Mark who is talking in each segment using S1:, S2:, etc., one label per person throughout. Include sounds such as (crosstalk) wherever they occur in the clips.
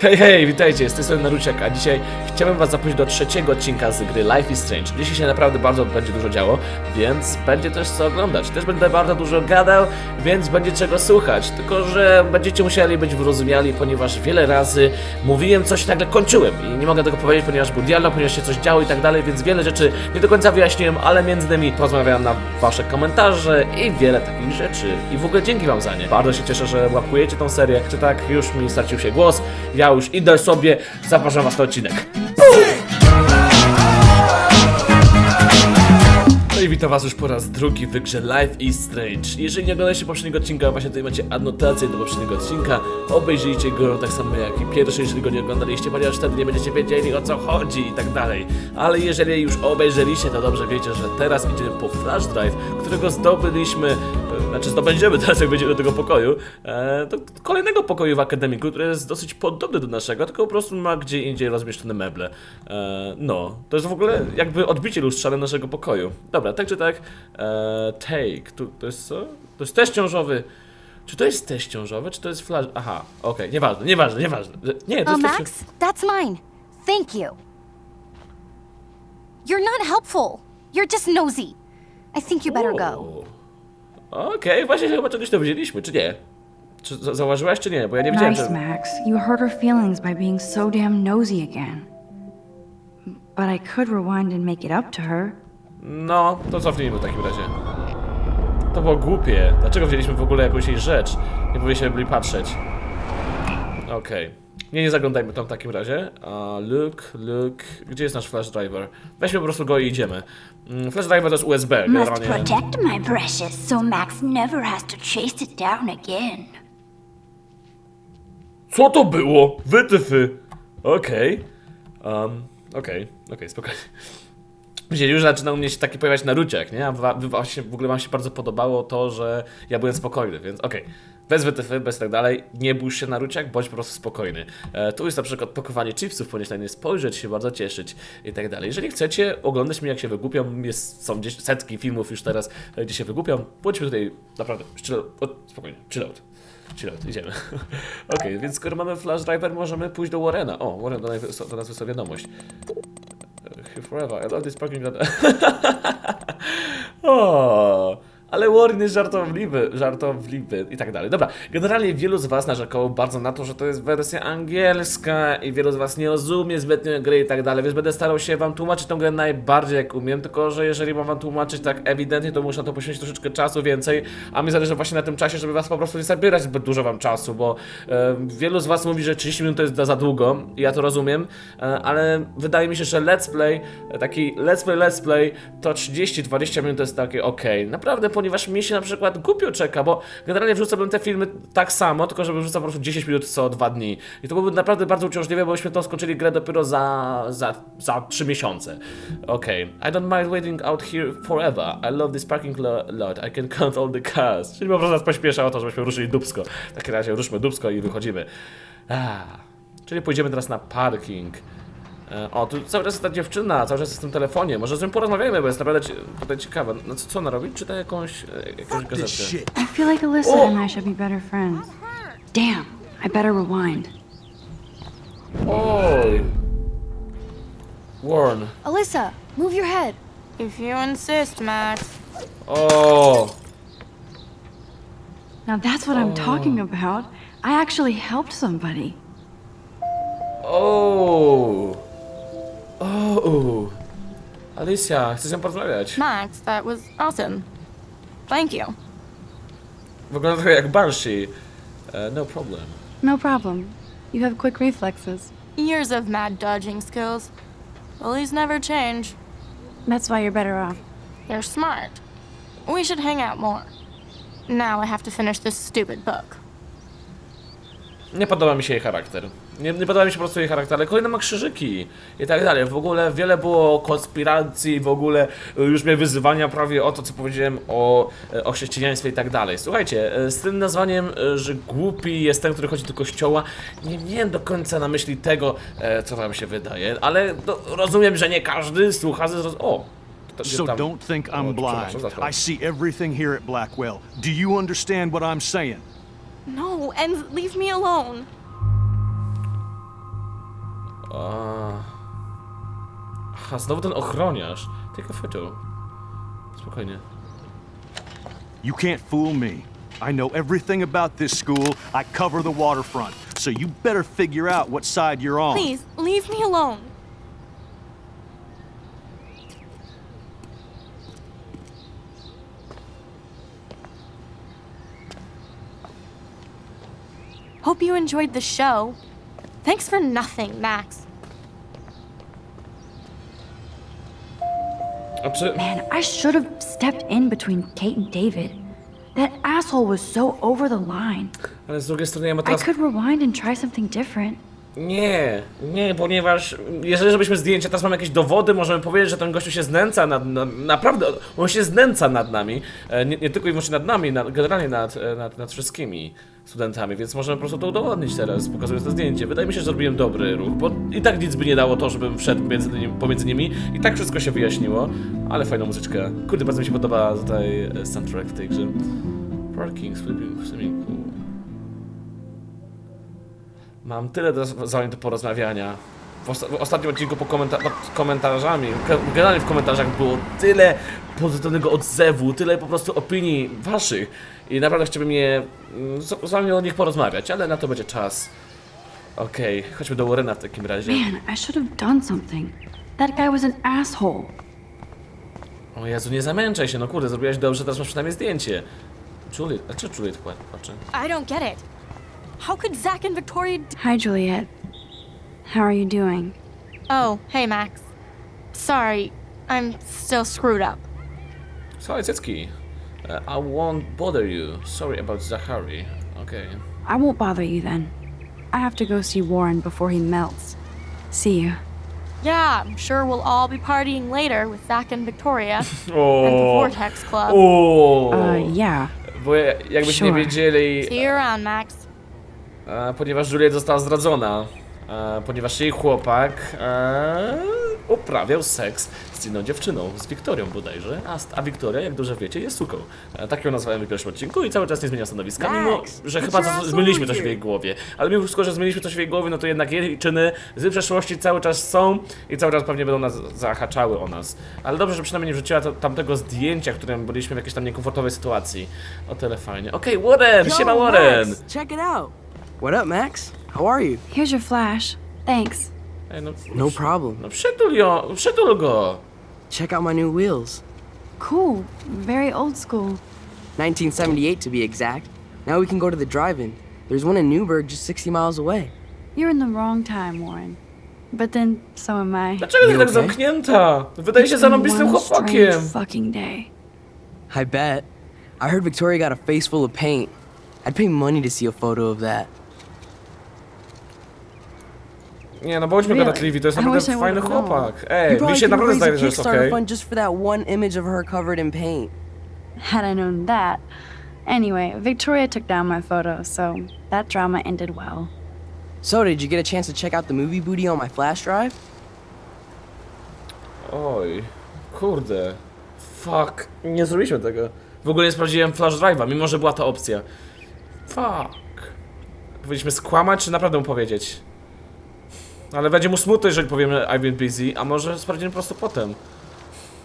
S1: Hej, hej, witajcie, z tej strony Naruciak, a dzisiaj chciałbym was zaprosić do trzeciego odcinka z gry Life is Strange. Dzisiaj się naprawdę bardzo będzie dużo działo, więc będzie też co oglądać. Też będę bardzo dużo gadał, więc będzie czego słuchać. Tylko, że będziecie musieli być wyrozumiali, ponieważ wiele razy mówiłem coś i nagle kończyłem. I nie mogę tego powiedzieć, ponieważ był dialog, ponieważ się coś działo i tak dalej, więc wiele rzeczy nie do końca wyjaśniłem, ale między innymi porozmawiałem na wasze komentarze i wiele takich rzeczy. I w ogóle dzięki wam za nie. Bardzo się cieszę, że łapkujecie tą serię. Czy tak, już mi stracił się głos. Ja już idę sobie, zapraszam was na odcinek. No i witam was już po raz drugi w grze Life is Strange. Jeżeli nie oglądaliście poprzedniego odcinka, właśnie tutaj macie anotację do poprzedniego odcinka. Obejrzyjcie go tak samo jak i pierwszy, jeżeli go nie oglądaliście, ponieważ wtedy nie będziecie wiedzieli o co chodzi i tak dalej. Ale jeżeli już obejrzeliście, to dobrze wiecie, że teraz idziemy po flash drive, którego zdobyliśmy, znaczy zdobędziemy teraz jak będziemy do tego pokoju, e, do kolejnego pokoju w akademiku, który jest dosyć podobny do naszego, tylko po prostu ma gdzie indziej rozmieszczone meble. E, no, to jest w ogóle jakby odbicie lustrzane naszego pokoju. Dobra, tak czy tak, e, take, tu, to jest co? To jest test ciążowy. Czy to jest test ciążowy, czy to jest flash... Aha, okej, nieważne, nieważne, nieważne. Nie, to
S2: Oh,
S1: jest test
S2: Max, that's mine. Thank you. You're not helpful. You're just nosy. I think you better go.
S1: Okej, właśnie chyba czegoś to wzięliśmy, czy nie? Czy za- zauważyłaś, czy nie? Bo ja nie wiedziałem,
S3: Nice,
S1: że...
S3: Max. You hurt her feelings by being so damn nosy again. But I could rewind and make it up to her.
S1: No, to cofnijmy w takim razie. To było głupie. Dlaczego wzięliśmy w ogóle jakąś jej rzecz? Nie powinniśmy byli patrzeć. Okej. Nie, nie zaglądajmy tam w takim razie. A Luke, Luke... Gdzie jest nasz flash driver? Weźmy po prostu go i idziemy. Mm, Flash driver to jest USB,
S4: Must
S1: generalnie...
S4: protect my precious so Max never has to chase it down again.
S1: Co to było? Wytyfy! Okej. Um, okej, okej, spokojnie. Widzieli, już zaczyna u mnie się taki pojawiać naruciak, nie? A wa- wy właśnie w ogóle wam się bardzo podobało to, że ja byłem spokojny, więc okej. Bez wytyfy, bez tak dalej, nie bój się naruciak, bądź po prostu spokojny. E, tu jest na przykład pakowanie chipsów, ponieważ na nie spojrzeć, się bardzo cieszyć i tak dalej. Jeżeli chcecie oglądać mnie jak się wygłupiam, jest, są gdzieś setki filmów już teraz, e, gdzie się wygłupiam, bądźmy tutaj naprawdę, chill o, spokojnie, chill out. Chill out, idziemy. (laughs) Okej, więc skoro mamy flash driver, możemy pójść do Warrena. O, Warren do, nas- do nas wysłał wiadomość. Here forever, I love this parking lot. (laughs) o, ale Warren jest żartobliwy, żartobliwy i tak dalej. Dobra, generalnie wielu z was narzekało bardzo na to, że to jest wersja angielska i wielu z was nie rozumie zbytnio gry i tak dalej, więc będę starał się wam tłumaczyć tę grę najbardziej jak umiem, tylko że jeżeli mam wam tłumaczyć tak ewidentnie, to muszę na to poświęcić troszeczkę czasu więcej, a mi zależy właśnie na tym czasie, żeby was po prostu nie zabierać zbyt dużo wam czasu, bo e, wielu z was mówi, że 30 minut to jest za- długo i ja to rozumiem, e, ale wydaje mi się, że let's play, taki let's play, let's play, to 30-20 minut to jest takie ok. Naprawdę, ponieważ mi się na przykład głupio czeka, bo generalnie wrzucałbym te filmy tak samo, tylko żebym wrzucał po prostu 10 minut co dwa dni. I to byłoby naprawdę bardzo uciążliwe, bo byśmy to skończyli grę dopiero za, za, za 3 miesiące. Okej. I don't mind waiting out here forever. I love this parking lo- lot. I can count all the cars. Czyli po prostu nas pośpiesza o to, żebyśmy ruszyli dubsko. W takim razie ruszmy dubsko i wychodzimy. Ah. Czyli pójdziemy teraz na parking. E, O, tu cały czas jest ta dziewczyna, cały czas jest w tym telefonie. Może z nią porozmawiajmy, bo jest naprawdę tutaj ciekawa. No co, co ona robi? Czyta jakąś, e, jakąś gazetę.
S3: I feel like Alyssa
S1: Oh.
S3: and I should be better friends. Damn, I better rewind.
S1: Oj! Warren.
S2: Alyssa, move your head.
S5: If you insist, Max.
S1: O!
S3: Now that's what I'm talking about. I actually helped somebody.
S1: O! O! Alicia, chcę z nią porozmawiać.
S5: Max, that was awesome. Thank you.
S1: Wygląda trochę jak Banshee. E, no problem.
S6: No problem. You have quick reflexes.
S5: Years of mad dodging skills. Bullies never change.
S6: That's why you're better off.
S5: They're smart. We should hang out more. Now I have to finish this stupid book.
S1: Nie podoba mi się jej charakter. Nie, nie podoba mi się po prostu jej charakter, ale kolejne ma krzyżyki i tak dalej. W ogóle wiele było konspiracji, w ogóle y, już mnie wyzywania prawie o to, co powiedziałem o, e, o chrześcijaństwie i tak dalej. Słuchajcie, e, z tym nazwaniem, e, że głupi jest ten, który chodzi do kościoła, nie miałem do końca na myśli tego, e, co wam się wydaje, ale no, rozumiem, że nie każdy słucha ze zroz... O!
S7: So don't think I'm blind. I see everything here at Blackwell. Do you understand what I'm saying?
S5: No, and leave me alone.
S1: A. Aha, znowu ten ochroniarz. Take a photo. Spokojnie.
S7: You can't fool me. I know everything about this school. I cover the waterfront. So you better figure out what side you're on.
S5: Please, leave me alone. Hope you enjoyed the show. Thanks for nothing, Max.
S1: Czy...
S3: Man, I should have stepped in between Kate and David. That asshole was so over the line.
S1: Ale z drugiej strony ja mam
S3: I
S1: teraz...
S3: could rewind and try something different.
S1: Nie, nie, ponieważ jeżeli zrobiliśmy zdjęcie, teraz mamy jakieś dowody, możemy powiedzieć, że ten gościu się znęca nad, nad naprawdę, on się znęca nad nami, E, nie, nie tylko i wyłącznie nad nami, nad, generalnie nad, e, nad, nad wszystkimi studentami, więc możemy po prostu to udowodnić teraz, pokazując to zdjęcie. Wydaje mi się, że zrobiłem dobry ruch, bo i tak nic by nie dało to, żebym wszedł między, pomiędzy nimi i tak wszystko się wyjaśniło, ale fajna muzyczka. Kurde, bardzo mi się podoba tutaj e, soundtrack w tej grze. Parking, swimming, swimming pool. Mam tyle do, zadań do porozmawiania. W, osta- w ostatnim odcinku po komenta pod komentarzami, ge- generalnie w komentarzach było tyle pozytywnego odzewu, tyle po prostu opinii waszych i naprawdę chciałbym je, mm, z, z wami o nich porozmawiać, ale na to będzie czas. Okej, chodźmy do Warrena w takim razie.
S3: Man, I should have done something. That guy was an asshole.
S1: O Jezu, nie zamęczaj się, no kurde, zrobiłaś dobrze, teraz masz przynajmniej zdjęcie. Juliet, a czy Juliet pła- płacze?
S5: I don't get it. How could Zach and Victoria.
S6: Hi, Juliet. How are you doing?
S5: oh, hey, Max. Sorry, I'm still screwed up.
S1: Słuchaj, Cycki, uh, I won't bother you. Sorry about Zachary. Okej.
S6: I won't bother you then. I have to go see Warren before he melts. See you.
S5: Yeah, I'm sure we'll all be partying later with Zach and Victoria
S1: O. (laughs)
S5: at the Vortex Club.
S1: O.
S6: Uh, yeah.
S1: Bo ja- jakbyście nie
S6: Sure.
S1: wiedzieli,
S5: See you around, Max.
S1: ponieważ Juliet została zdradzona, e, ponieważ jej chłopak e, uprawiał seks z inną dziewczyną, z Wiktorią bodajże, a, a Wiktoria, jak dobrze wiecie, jest suką. E, tak ją nazwałem w pierwszym odcinku i cały czas nie zmienia stanowiska, mimo
S8: Max,
S1: że chyba co- zmieniliśmy coś w jej głowie. Ale mimo wszystko, że zmieniliśmy coś w jej głowie, no to jednak jej czyny z przeszłości cały czas są i cały czas pewnie będą nas zahaczały o nas. Ale dobrze, że przynajmniej nie wrzuciła to, tamtego zdjęcia, w którym byliśmy w jakiejś tam niekomfortowej sytuacji. O tyle fajnie. Okej, Warren! Siema
S8: Yo,
S1: Warren!
S8: Max, check it out. What up, Max? How are you?
S6: Here's your flash. Thanks.
S1: Ej, no,
S8: No problem.
S1: no przytul ją, przytul go!
S8: Check out my new wheels.
S6: Cool. Very old school.
S8: 1978 to be exact. Now we can go to the drive-in. There's one in Newburgh just 60 miles away.
S6: You're in the wrong time, Warren. But then, so am I.
S1: Dlaczego ty
S8: You
S1: tak
S8: okay?
S1: zamknięta? Wydaje się
S6: It's been
S1: zarąbistym
S6: one
S1: chłopakiem.
S6: strange fucking day.
S8: I bet. I heard Victoria got a face full of paint. I'd pay money to see a photo of that.
S1: Nie, no bądźmy
S6: Really?
S1: gadatliwi, to jest
S6: I wish
S1: naprawdę
S6: I
S1: fajny
S6: would've known.
S1: chłopak.
S8: You
S1: Ej, mi się naprawdę zdaje, że jest okej.
S8: fund just for that one image of her covered in paint.
S6: Had I known that. Anyway, Victoria took down my photo, so that drama ended well.
S8: So, did you get a chance to check out the movie booty on my flash drive?
S1: Oj, kurde. Fuck, nie zrobiliśmy tego. W ogóle nie sprawdziłem flash drive'a, mimo że była to opcja. Fuck. Powinniśmy skłamać, czy naprawdę mu powiedzieć? Ale będzie mu smutno, jeżeli powiemy I've been busy, a może sprawdzimy po prostu potem.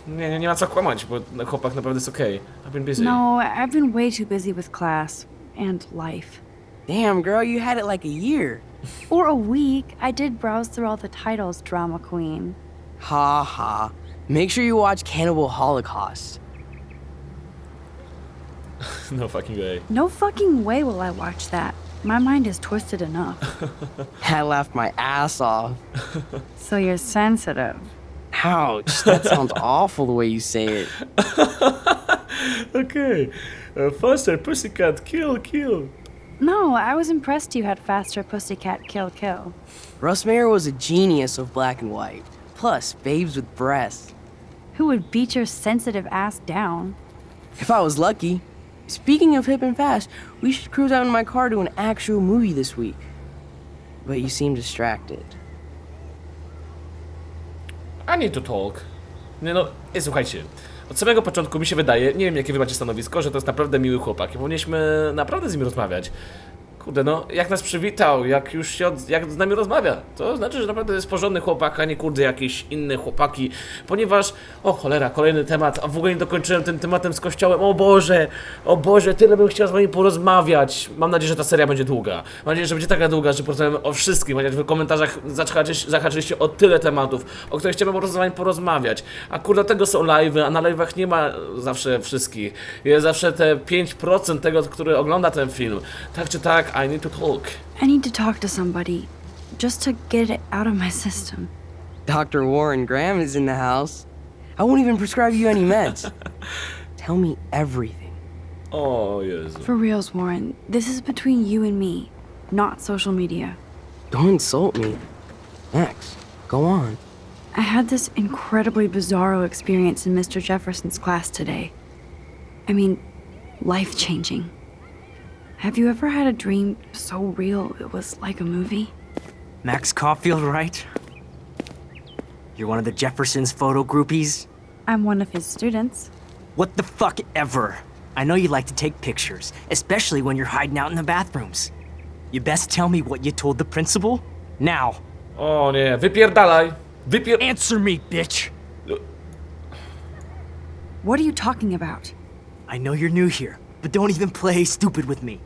S1: Nie, nie, nie ma co kłamać, bo chłopak naprawdę jest okej. I've been busy.
S6: No, I've been way too busy with class and life.
S8: Damn, girl, you had it like a year. (laughs)
S6: For a week, I did browse through all the titles, Drama Queen.
S8: Ha ha. Make sure you watch Cannibal Holocaust. (laughs)
S1: No fucking way.
S6: No fucking way will I watch that. My mind is twisted enough. (laughs)
S8: I laughed my ass off. (laughs)
S6: so you're sensitive.
S8: Ouch, that sounds (laughs) awful the way you say it.
S1: okay, Uh, faster, pussycat, kill, kill.
S6: No, I was impressed you had faster pussycat kill kill.
S8: Russ Mayer was a genius of black and white. Plus, babes with breasts.
S6: Who would beat your sensitive ass down?
S8: If I was lucky. Speaking of hip and fast, we should cruise out in my car to an actual movie this week. But you seem distracted.
S1: I need to talk. Nie no, nie, słuchajcie. Od samego początku mi się wydaje, nie wiem jakie wy macie stanowisko, że to jest naprawdę miły chłopak i powinniśmy naprawdę z nim rozmawiać. Kurde, no, jak nas przywitał, jak już się od, jak z nami rozmawia, to znaczy, że naprawdę jest porządny chłopak, a nie kurde jakieś inne chłopaki, ponieważ, o cholera, kolejny temat, a w ogóle nie dokończyłem tym tematem z kościołem, o Boże, o Boże, tyle bym chciał z wami porozmawiać. Mam nadzieję, że ta seria będzie długa. Mam nadzieję, że będzie taka długa, że porozmawiamy o wszystkim, chociaż w komentarzach zahaczyliście, o tyle tematów, o których chciałbym z wami porozmawiać. A kurde, tego są live'y, a na live'ach nie ma zawsze wszystkich. Jest zawsze te 5% tego, który ogląda ten film. Tak czy tak, I need to talk.
S3: I need to talk to somebody just to get it out of my system.
S8: Dr. Warren Graham is in the house. I won't even prescribe you any meds. (laughs) Tell me everything.
S1: Oh, o Jezu.
S3: For reals, Warren, this is between you and me, not social media.
S8: Don't insult me. Max, go on.
S3: I had this incredibly bizarro experience in Mr. Jefferson's class today. I mean, life changing. Have you ever had a dream so real it was like a movie?
S9: Max Caulfield, right? You're one of the Jefferson's photo groupies?
S3: I'm one of his students.
S9: What the fuck ever? I know you like to take pictures, especially when you're hiding out in the bathrooms. You best tell me what you told the principal? Now,
S1: O nie, wypierdalaj. Wypier...
S9: answer me, bitch!
S3: What are you talking about?
S9: I know you're new here, but don't even play stupid with me.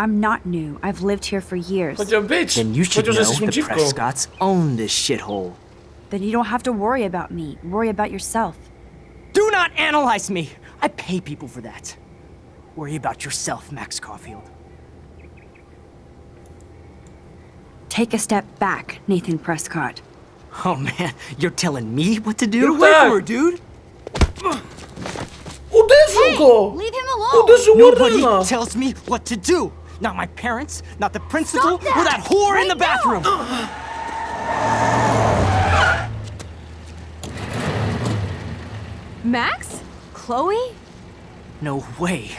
S3: I'm not new. I've lived here for years.
S1: Powiedział być.
S9: Then you should
S1: Powiedział, że
S9: know
S1: jesteśmy
S9: the
S1: dziwką.
S9: Prescotts own this shithole.
S3: Then you don't have to worry about me. Worry about yourself.
S9: Do not analyze me! I pay people for that. Worry about yourself, Max Caulfield.
S3: Take a step back, Nathan Prescott.
S9: Oh man, you're telling me what to do?
S1: Get away from her,
S9: dude!
S1: Uderzył go!
S2: Leave him alone!
S1: Uderzył
S9: Nobody
S1: Warrena!
S9: tells me what to do. Not my parents, not the principal, or that whore in the bathroom.
S5: Max? Chloe?
S9: No way.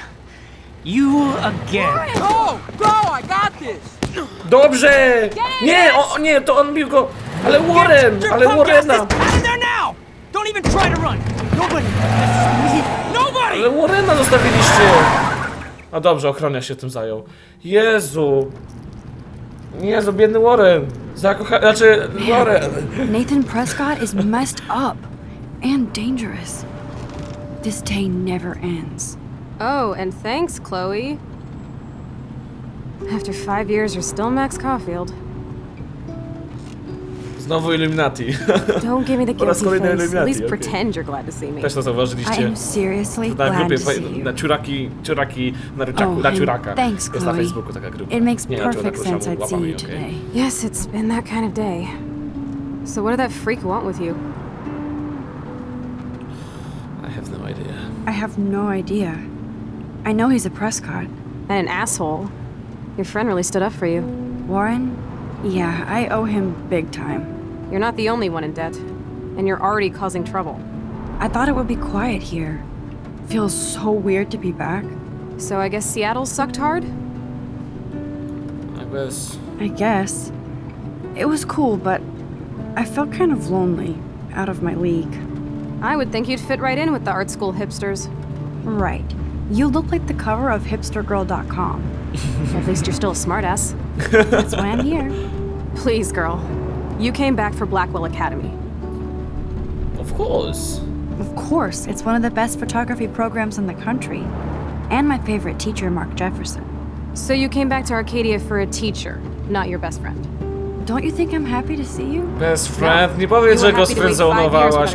S9: You again.
S8: Go! Go! I got this!
S1: Dobrze! Nie, o, nie, to on bił go. Ale Warren,
S9: Get
S1: ale
S9: punk
S1: Warrena.
S9: out of there now! Don't even try to run. Nobody. Nobody.
S1: Ale Warrena zostawiliście. A dobrze, ochroniarz się tym zajął. Jezu. Jezu, biedny Warren. Zakocha... Znaczy, Warren.
S3: Nathan Prescott is messed up and dangerous. This day never ends.
S10: Oh, and thanks, Chloe. After five years, you're still Max Caulfield.
S1: Znowu Illuminati. (laughs)
S10: Don't give me the
S1: Po raz
S10: guilty
S1: kolejny
S10: face. At least
S1: okej.
S10: pretend you're glad to see me.
S1: Też to
S3: I
S1: zauważyliście.
S3: am seriously
S1: Na
S3: glad
S1: grupie,
S3: to see you.
S1: na ciuraki, ciuraki na ryczaku,
S3: Oh, and
S1: ciuraka.
S3: thanks,
S1: Jest na
S3: Chloe.
S1: Facebooku taka grupa.
S3: It makes
S1: Nie, na
S3: perfect
S1: ciuraku,
S3: sense I'd see
S1: łapami,
S3: you
S1: okej.
S3: today.
S10: Yes, it's been that kind of day. So, what did that freak want with you?
S1: I have no idea.
S3: I have no idea. I know he's a Prescott.
S10: And an asshole. Your friend really stood up for you.
S3: Warren? Yeah, I owe him big time.
S10: You're not the only one in debt. And you're already causing trouble.
S3: I thought it would be quiet here. Feels so weird to be back.
S10: So, I guess Seattle sucked hard?
S1: I guess.
S3: I guess. It was cool, but I felt kind of lonely, out of my league.
S10: I would think you'd fit right in with the art school hipsters.
S3: Right. You look like the cover of hipstergirl.com. (laughs)
S10: At least you're still a smartass. (laughs)
S3: That's why I'm here.
S10: Please, girl. You came back for Blackwell Academy.
S1: Of course.
S3: Of course, it's one of the best photography programs in the country. And my favorite teacher, Mark Jefferson.
S10: So you came back to Arcadia for a teacher, not your best friend.
S3: Don't you think I'm happy to see you?
S1: Best friend, nie powiedz, że go
S10: for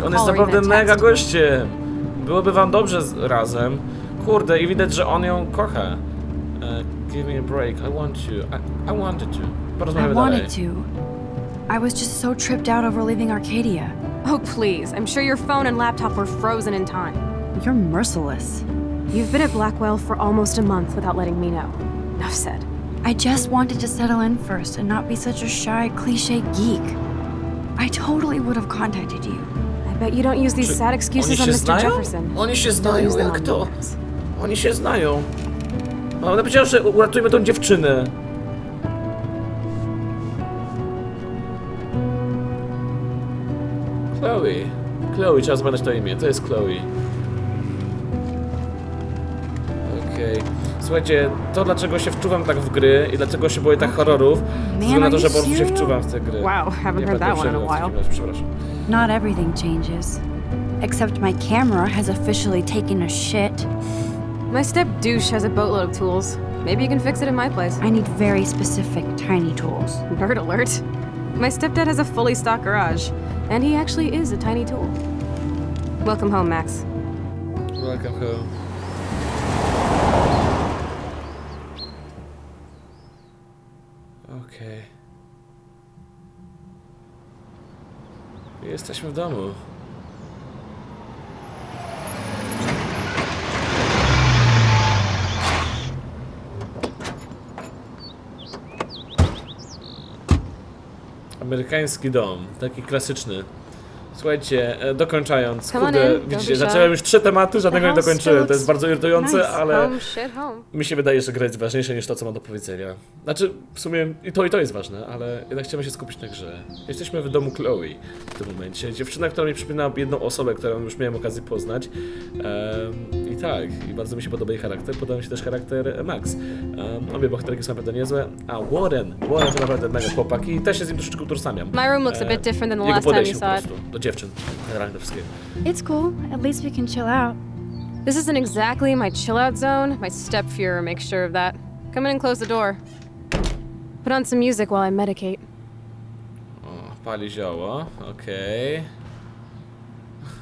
S1: On jest naprawdę mega gościem. Byłoby wam dobrze z, razem. Kurde, i widać, że on ją kocha. E, give me a break, I want you. I, I wanted to.
S3: I
S1: Porozmawiamy dalej.
S3: wanted to. I was just so tripped out over leaving Arcadia.
S10: Oh, please. I'm sure your phone and laptop were frozen in time.
S3: You're merciless.
S10: You've been at Blackwell for almost a month without letting me know. Enough said.
S3: I just wanted to settle in first and not be such a shy, cliche geek. I totally would have contacted you.
S10: I bet you don't use these sad excuses on Mr.
S1: znają?
S10: Jefferson.
S1: Oni się
S10: Don't
S1: znają,
S10: use them
S1: jak to? Oni się znają. No, ona powiedziała, że uratujmy tą dziewczynę. Chloe. Chloe, trzeba zmieniać to imię. To jest Chloe. Okej. Słuchajcie, to dlaczego się wczuwam tak w gry i dlaczego się boję tak horrorów, ze względu na to, że po prostu się wczuwam w te gry.
S10: Wow, haven't heard that one in a
S1: przerwał w takim razie, Przepraszam.
S3: Not everything changes. Except my camera has officially taken a shit.
S10: My step douche has a boatload of tools. Maybe you can fix it in my place.
S3: I need very specific tiny tools.
S10: Nerd alert. My stepdad has a fully stocked garage, and he actually is a tiny tool. Welcome home, Max.
S1: Welcome home. Okej. Jesteśmy w domu. Amerykański dom, taki klasyczny. Słuchajcie, e, dokończając,
S10: Come on
S1: kurde,
S10: in, don't
S1: widzicie,
S10: shy.
S1: zacząłem już trzy tematy, żadnego nie
S10: house
S1: dokończyłem. To jest
S10: looks
S1: bardzo irytujące,
S10: Nice.
S1: ale
S10: Home, shit, home.
S1: mi się wydaje, że gra jest ważniejsza niż to, co mam do powiedzenia. Znaczy, w sumie i to, i to jest ważne, ale jednak chciałem się skupić na grze. Jesteśmy w domu Chloe w tym momencie. Dziewczyna, która mi przypomina jedną osobę, którą już miałem okazję poznać. Em, I tak, i bardzo mi się podoba jej charakter. Podoba mi się też charakter Max. Um, obie bohaterki są naprawdę niezłe. A Warren, Warren to naprawdę mega chłopak i też się z nim troszeczkę utożsamiam.
S10: My room looks a
S1: E,
S10: bit different than the
S1: jego
S10: last time you
S1: podejście po
S10: saw it.
S1: prostu do dziewczyn, generalnie do wszystkiego.
S3: It's cool. At least we can chill out.
S10: This isn't exactly my chill out zone. My stepfuhrer makes sure of that. Come in and close the door. Put on some music while I medicate.
S1: O, pali zioło, okej.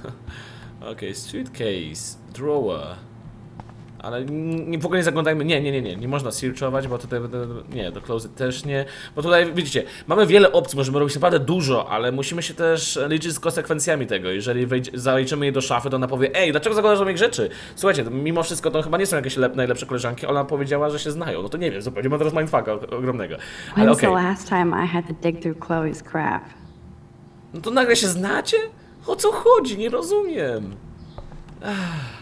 S1: (laughs) Okej, suitcase, drawer. Ale nie, w ogóle nie zaglądajmy, nie, nie, nie, nie, nie można searchować, bo tutaj, nie, do closet też nie, bo tutaj, widzicie, mamy wiele opcji, możemy robić naprawdę dużo, ale musimy się też liczyć z konsekwencjami tego, jeżeli wejdzie, zaliczymy jej do szafy, to ona powie, ej, dlaczego zakładasz moich rzeczy? Słuchajcie, mimo wszystko to chyba nie są jakieś lep, najlepsze koleżanki, ona powiedziała, że się znają, no to nie wiem, zupełnie mam teraz mindfucka ogromnego, ale okej.
S3: the last time I had to dig through Chloe's crap?
S1: No to nagle się znacie? O co chodzi? Nie rozumiem. Ach.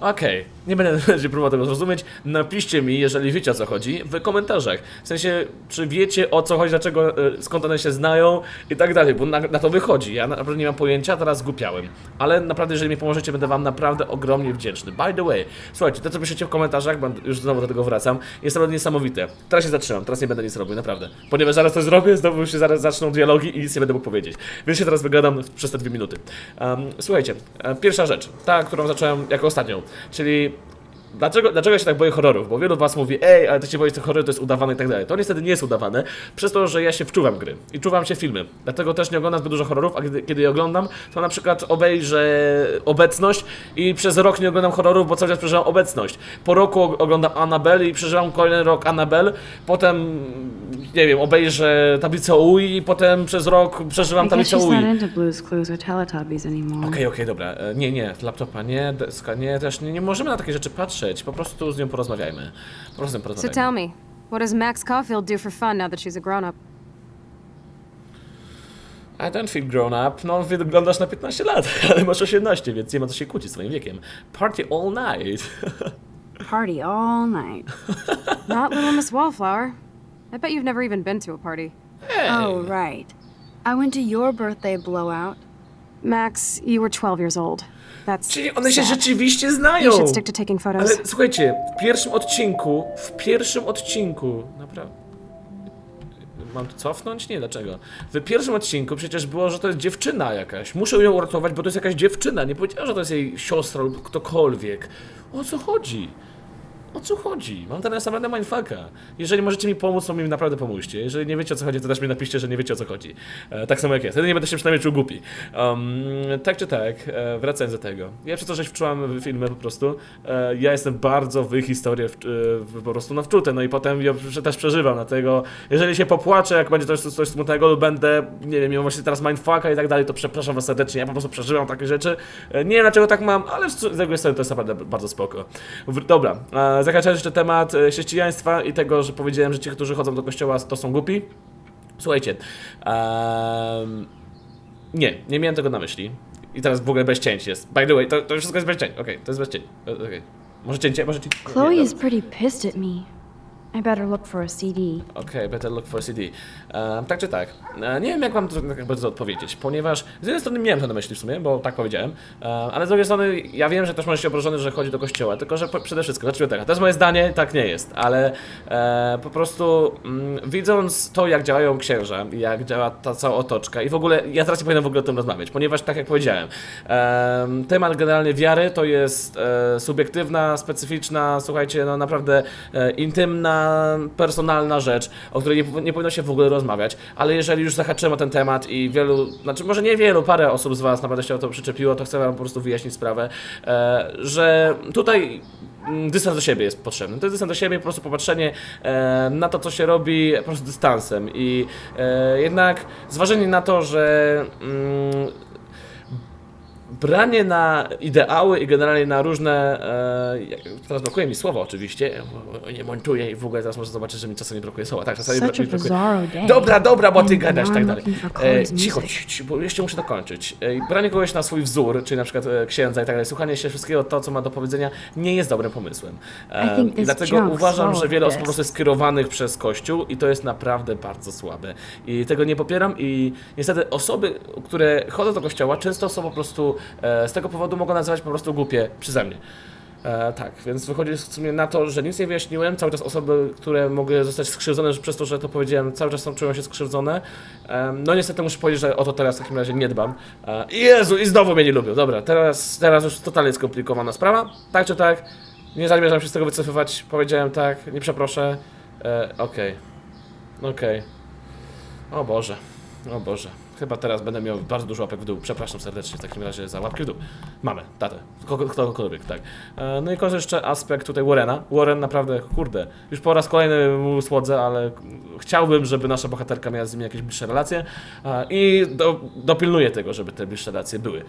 S1: Okej, nie będę (laughs) będzie próbował tego zrozumieć. Napiszcie mi, jeżeli wiecie o co chodzi, w komentarzach. W sensie, czy wiecie o co chodzi, dlaczego, e, skąd one się znają i tak dalej, bo na, na to wychodzi. Ja naprawdę nie mam pojęcia, teraz zgupiałem. Ale naprawdę, jeżeli mi pomożecie, będę wam naprawdę ogromnie wdzięczny. By the way, słuchajcie, to co piszecie w komentarzach, już znowu do tego wracam, jest naprawdę niesamowite. Teraz się zatrzymam, teraz nie będę nic robił, naprawdę. Ponieważ zaraz to zrobię, znowu się zaraz zaczną dialogi i nic nie będę mógł powiedzieć. Więc się teraz wygadam przez te dwie minuty. Um, słuchajcie, e, pierwsza rzecz, ta, którą zacząłem jako ostatnią, czyli Dlaczego, dlaczego ja się tak boję horrorów? Bo wielu z was mówi, ej, ale ty się boisz tych horrorów, to jest udawane i tak dalej. To niestety nie jest udawane, przez to, że ja się wczuwam gry i czuwam się filmy. Dlatego też nie oglądam zbyt dużo horrorów, a kiedy, kiedy je oglądam, to na przykład obejrzę obecność i przez rok nie oglądam horrorów, bo cały czas przeżywam obecność. Po roku og- oglądam Annabelle i przeżywam kolejny rok Annabelle, potem, nie wiem, obejrzę tablicę UI i potem przez rok przeżywam tablicę UI. Okej, okej, dobra. E, Nie, nie, laptopa nie, deska nie, też nie, nie możemy na takie rzeczy patrzeć. Po prostu z nią porozmawiajmy. Po prostu z nią
S10: So
S1: porozmawiajmy.
S10: tell me, what does Max Caulfield do for fun now that she's a grown up?
S1: I don't feel grown up. No, wyglądasz na 15 lat, (laughs) ale masz 18, więc nie ma co się kłócić swoim wiekiem. Party all night. (laughs)
S3: Party all night.
S10: Not little Miss Wallflower. I bet you've never even been to a party.
S3: Oh, right. I went to your birthday blowout.
S10: Max, you were 12 years old.
S1: Czyli one się rzeczywiście znają. Ale słuchajcie, w pierwszym odcinku, w pierwszym odcinku, naprawdę. Mam to cofnąć? Nie, dlaczego? W pierwszym odcinku przecież było, że to jest dziewczyna jakaś. Muszę ją uratować, bo to jest jakaś dziewczyna. Nie powiedziała, że to jest jej siostra lub ktokolwiek. O co chodzi? O co chodzi? Mam teraz naprawdę mindfucka. Jeżeli możecie mi pomóc, to mi naprawdę pomóżcie. Jeżeli nie wiecie o co chodzi, to też mi napiszcie, że nie wiecie o co chodzi. E, tak samo jak ja. Wtedy nie będę się przynajmniej czuł głupi. Um, tak czy tak, e, wracając do tego. Ja przez to, że się wczułam w filmy po prostu, e, ja jestem bardzo w historię w, e, w, po prostu no, wczuty, no i potem prze- też przeżywam, dlatego jeżeli się popłaczę, jak będzie coś, coś smutnego lub będę, nie wiem, miał właśnie teraz mindfucka i tak dalej, to przepraszam was serdecznie, ja po prostu przeżywam takie rzeczy. E, nie wiem dlaczego tak mam, ale z drugiej strony to jest naprawdę bardzo spoko. W, dobra, e, zakończając jeszcze temat e, chrześcijaństwa i tego, że powiedziałem, że ci, którzy chodzą do kościoła to są głupi. Słuchajcie, em, nie, nie miałem tego na myśli. I teraz w ogóle bez cięć jest. By the way, to, to wszystko jest bez cięć. Okej, to jest bez cięć. Okej. Może cięcie, może cięcie.
S3: Chloe
S1: Nie,
S3: is pretty pissed at me. I better look for a CD.
S1: Okej, better look for CD. E, tak czy tak? E, nie wiem, jak mam to tak bardzo odpowiedzieć, ponieważ z jednej strony miałem to na myśli w sumie, bo tak powiedziałem, e, ale z drugiej strony ja wiem, że też możesz się obrażony, że chodzi do kościoła, tylko że po, przede wszystkim, znaczy tak, to jest moje zdanie, tak nie jest, ale e, po prostu mm, widząc to, jak działają księża, jak działa ta cała otoczka i w ogóle, ja teraz nie powinienem w ogóle o tym rozmawiać, ponieważ tak jak powiedziałem, e, temat generalnie wiary to jest e, subiektywna, specyficzna, słuchajcie, no naprawdę e, intymna, personalna rzecz, o której nie, nie powinno się w ogóle rozmawiać, ale jeżeli już zahaczyłem o ten temat i wielu, znaczy może nie wielu, parę osób z Was naprawdę się o to przyczepiło, to chcę Wam po prostu wyjaśnić sprawę, e, że tutaj mm, dystans do siebie jest potrzebny. To jest dystans do siebie, po prostu popatrzenie e, na to, co się robi, po prostu dystansem i e, jednak zważenie na to, że mm, branie na ideały i generalnie na różne. E, teraz brakuje mi słowa oczywiście. bo Nie montuję i w ogóle teraz może zobaczyć, że mi czasami brakuje słowa. Tak, czasami
S3: Such a
S1: mi brakuje. Dobra, dobra, bo ty gadasz, tak dalej. E, cicho, cicho, bo jeszcze muszę dokończyć. E, branie kogoś na swój wzór, czyli na przykład e, księdza i tak dalej, słuchanie się wszystkiego to, co ma do powiedzenia, nie jest dobrym pomysłem. E, dlatego uważam, że wiele osób po prostu jest skierowanych przez Kościół i to jest naprawdę bardzo słabe. I tego nie popieram i niestety osoby, które chodzą do kościoła, często są po prostu z tego powodu mogą nazywać po prostu głupie przeze mnie. E, tak, więc wychodzi w sumie na to, że nic nie wyjaśniłem. Cały czas osoby, które mogły zostać skrzywdzone przez to, że to powiedziałem, cały czas są, czują się skrzywdzone. E, no niestety muszę powiedzieć, że o to teraz w takim razie nie dbam. E, Jezu, i znowu mnie nie lubią. Dobra, teraz, teraz już totalnie skomplikowana sprawa. Tak czy tak, nie zamierzam się z tego wycofywać. Powiedziałem tak, nie przeproszę. E, Okej. Okej. O Boże. O Boże. Chyba teraz będę miał bardzo dużo łapek w dół. Przepraszam serdecznie w takim razie za łapki w dół. Mamy, tatę. Ktokolwiek, tak. E, No i kończę jeszcze aspekt tutaj Warrena. Warren naprawdę, kurde, już po raz kolejny mu słodzę, ale chciałbym, żeby nasza bohaterka miała z nim jakieś bliższe relacje e, i do, dopilnuję tego, żeby te bliższe relacje były.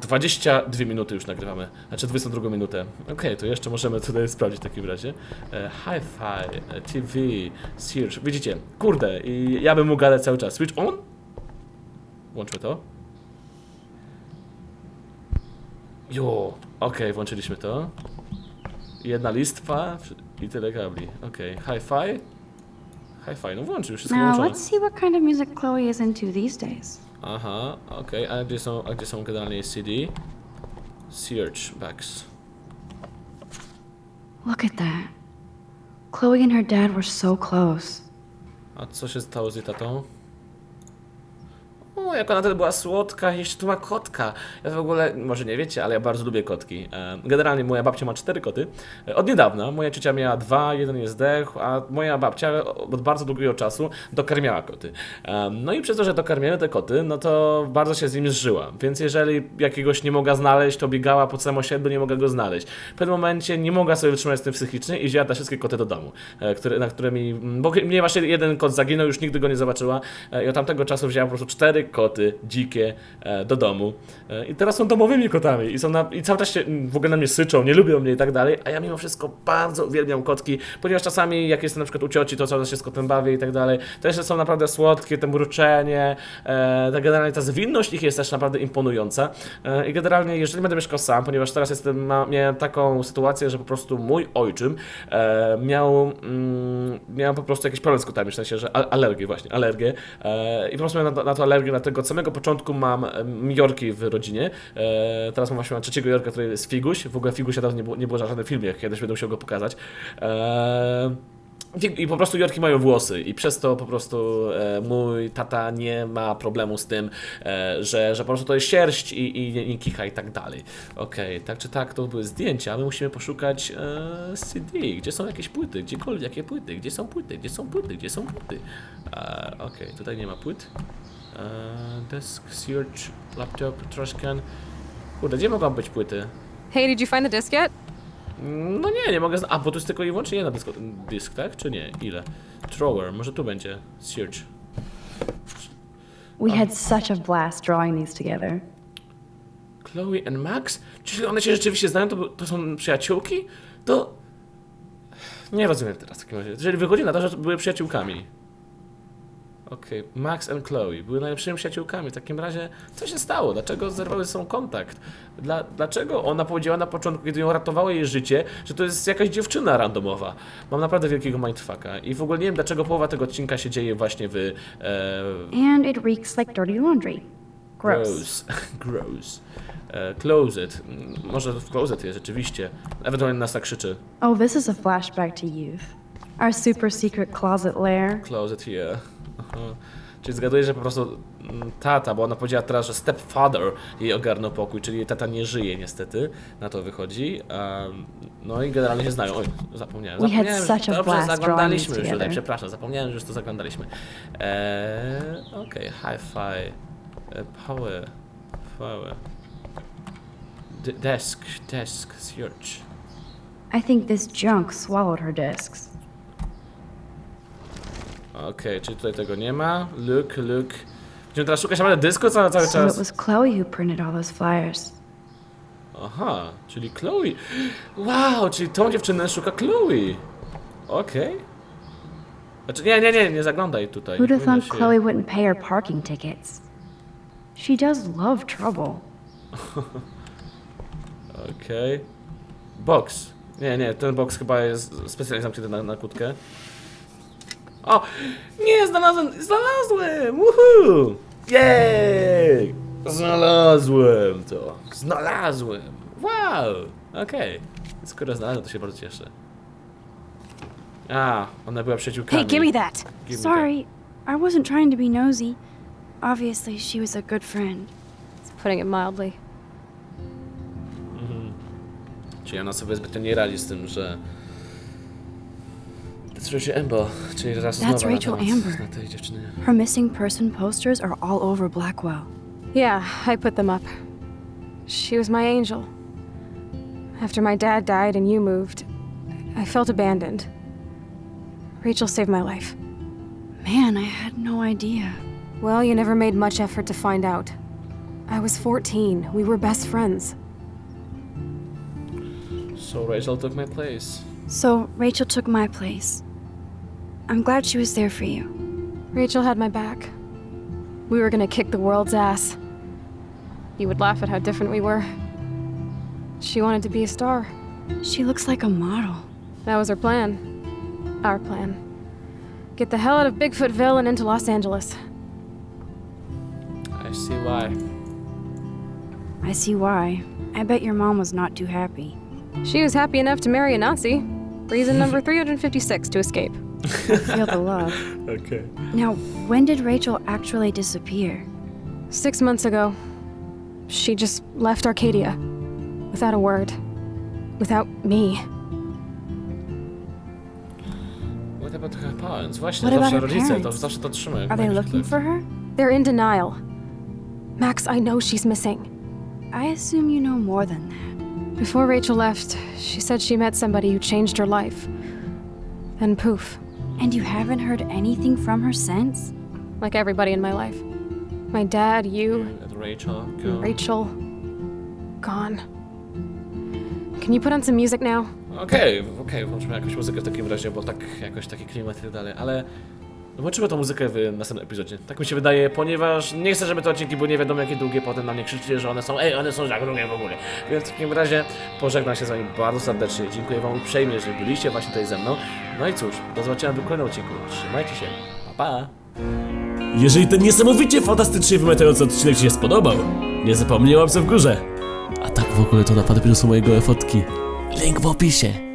S1: 22 minuty już nagrywamy, znaczy 22 minutę. Okej, to jeszcze możemy tutaj sprawdzić w takim razie. E, Hi-Fi, e, TV, Search. Widzicie, kurde, i ja bym mógł gadać cały czas. Switch on? Włączmy to. Jo, okej, włączyliśmy to. Jedna listwa i tyle kabli. Okej, Hi-Fi. Hi-Fi, no włączył, już wszystko
S3: Now,
S1: włączone.
S3: let's see what kind of music Chloe is into these days.
S1: Aha, okej, a gdzie są, a gdzie są generalnie CD? Search backs.
S3: Look at that. Chloe and her dad were so close.
S1: A co się stało z jej tatą? O, jak ona wtedy była słodka, jeszcze tu ma kotka. Ja w ogóle, może nie wiecie, ale ja bardzo lubię kotki. E, Generalnie moja babcia ma cztery koty. E, Od niedawna. Moja ciocia miała dwa, jeden jest zdechł, a moja babcia od bardzo długiego czasu dokarmiała koty. E, No i przez to, że dokarmiały te koty, no to bardzo się z nimi zżyła. Więc jeżeli jakiegoś nie mogła znaleźć, to biegała po całym osiedlu, nie mogła go znaleźć. W pewnym momencie nie mogła sobie wytrzymać z tym psychicznie i wzięła te wszystkie koty do domu, które, na które mi... Bo mnie właśnie jeden kot zaginął, już nigdy go nie zobaczyła i od tamtego czasu wzięła po prostu cztery koty dzikie e, do domu. E, I teraz są domowymi kotami i, są na, i cały czas się mm, w ogóle na mnie syczą, nie lubią mnie i tak dalej, a ja mimo wszystko bardzo uwielbiam kotki, ponieważ czasami jak jestem na przykład u cioci, to cały czas się z kotem bawię i tak dalej. To jeszcze są naprawdę słodkie, te mruczenie, e, ta generalnie ta zwinność ich jest też naprawdę imponująca. I generalnie, jeżeli będę mieszkał sam, ponieważ teraz jestem, miałem taką sytuację, że po prostu mój ojczym miał, mm, miał po prostu jakiś problem z kotami, w sensie, że al- alergię właśnie, alergię. I po prostu miałem na, na to alergię, dlatego od samego początku mam Jorki w rodzinie. E, teraz mam właśnie mam trzeciego Jorka, który jest Figuś. W ogóle Figusia dawno nie było, nie było w żadnym filmie, kiedyś będę musiał go pokazać. E, i po prostu Jorki mają włosy i przez to po prostu e, mój tata nie ma problemu z tym, e, że, że po prostu to jest sierść i, i nie, nie kicha i tak dalej. Okej, tak czy tak, to były zdjęcia, my musimy poszukać e, CD, gdzie są jakieś płyty, gdziekolwiek, jakie płyty, gdzie są płyty, gdzie są płyty, gdzie są płyty. E, Okej, tutaj nie ma płyt. E, desk, search, laptop, trash can. Kurde, gdzie mogą być płyty?
S10: Hey, did you find the disc yet?
S1: No nie, nie mogę. A, bo tu jest tylko i wyłącznie jedna dysko, dysk, tak? Czy nie? Ile? Thrower, może tu będzie. Search.
S3: We had such a blast drawing these together.
S1: Chloe and Max? Czyli one się rzeczywiście znają? To, to są przyjaciółki? To. Nie rozumiem teraz w takim razie. Jeżeli wychodzi na to, że były przyjaciółkami. Okej, Max and Chloe były najlepszymi przyjaciółkami. W takim razie, co się stało? Dlaczego zerwały ze sobą kontakt? Dla, dlaczego ona powiedziała na początku, kiedy ją ratowało jej życie, że to jest jakaś dziewczyna randomowa? Mam naprawdę wielkiego mindfucka i w ogóle nie wiem, dlaczego połowa tego odcinka się dzieje właśnie w... E,
S3: And it reeks like dirty laundry. Gross.
S1: Gross. (laughs) Gross. E, closet. Może w closet jest rzeczywiście. Ewentualnie nas tak krzyczy.
S3: Oh, this is a flashback to youth. Our super secret closet lair.
S1: Closet here. Aha. Czyli zgaduję, że po prostu mm, tata, bo ona powiedziała teraz, że stepfather jej ogarnął pokój, czyli jej tata nie żyje niestety, na to wychodzi. Um, no i generalnie się znają. Oj, zapomniałem. Zapomniałem, że dobrze, zaglądaliśmy już tutaj, przepraszam, zapomniałem, że już to zaglądaliśmy. Eee, Okej, hi-fi, e, power, power. D desk, desk, search.
S3: I think this junk swallowed her discs.
S1: Okej, czyli tutaj tego nie ma. Look, look. Będziemy teraz szukać naprawdę dysku cały, cały
S3: So it
S1: czas.
S3: was Chloe who printed all those flyers.
S1: Aha, czyli Chloe. Wow, czyli tą dziewczynę szuka Chloe. Okej. Znaczy, nie, nie, nie, nie zaglądaj tutaj.
S3: Who'd have thought
S1: się-
S3: Chloe wouldn't pay her parking tickets? She does love trouble. (laughs)
S1: Okej. Box. Nie, nie, ten box chyba jest specjalnie zamknięty na, na kłódkę. O! Nie, znalazłem! Znalazłem! Woohoo! Jej! Znalazłem to! Znalazłem! Wow! Okej. Skoro znalazłem, to się bardzo cieszę. A, ona była przyjaciółkami.
S2: Hey, give me that.
S1: Give me
S3: Sorry, I wasn't trying to be nosy. Obviously, she was a good friend.
S10: It's putting it mildly.
S1: that. Czyli ona sobie zbytnio nie radzi z tym, że... Decyduje się Embo, czyli teraz
S3: That's
S1: znowu
S3: Rachel
S1: na temat
S3: Amber.
S1: na tej dziewczyny.
S3: Her missing person posters are all over Blackwell.
S10: Yeah, I put them up. She was my angel. After my dad died and you moved, I felt abandoned. Rachel saved my life.
S3: Man, I had no idea.
S10: Well, you never made much effort to find out. I was 14. We were best friends.
S1: So Rachel took my place.
S3: So, Rachel took my place. I'm glad she was there for you.
S10: Rachel had my back. We were gonna kick the world's ass. You would laugh at how different we were. She wanted to be a star.
S3: She looks like a model.
S10: That was her plan. Our plan. Get the hell out of Bigfootville and into Los Angeles.
S1: I see why.
S3: I see why. I bet your mom was not too happy.
S10: She was happy enough to marry a Nazi. Reason number (laughs) 356 to escape.
S3: Feel the love. (laughs)
S1: Okay.
S3: Now, when did Rachel actually disappear?
S10: Six months ago, she just left Arcadia. Without a word. Without me.
S1: What about her parents? Właśnie,
S3: What about
S1: zawsze
S3: her
S1: rodzice, to
S3: parents?
S1: zawsze to trzymają.
S3: Are they looking for her?
S10: They're in denial. Max, I know she's missing.
S3: I assume you know more than that.
S10: Before Rachel left, she said she met somebody who changed her life. Then poof,
S3: And you haven't heard anything from her since?
S10: like everybody in my life. My dad, you,
S1: And Rachel, go.
S10: Rachel, gone. Can you put on some music now?
S1: Okej, okej, włączymy jakąś muzykę w takim razie, bo tak jakoś taki klimat i tak dalej, ale włączymy tą muzykę w następnym epizodzie. Tak mi się wydaje, ponieważ nie chcę, żeby te odcinki były nie wiadomo jakie długie, potem na mnie krzyczycie, że one są, ej, one są za długie w ogóle. Więc w takim razie pożegnam się z wami bardzo serdecznie, dziękuję wam uprzejmie, że byliście właśnie tutaj ze mną. No i cóż, do zobaczenia w kolejnym odcinku. Trzymajcie się, pa pa!
S11: Jeżeli ten niesamowicie fantastycznie wymiotujący odcinek Ci się spodobał, nie zapomnij łapce w górze. A tak w ogóle to napady są mojego fotki. Link w opisie.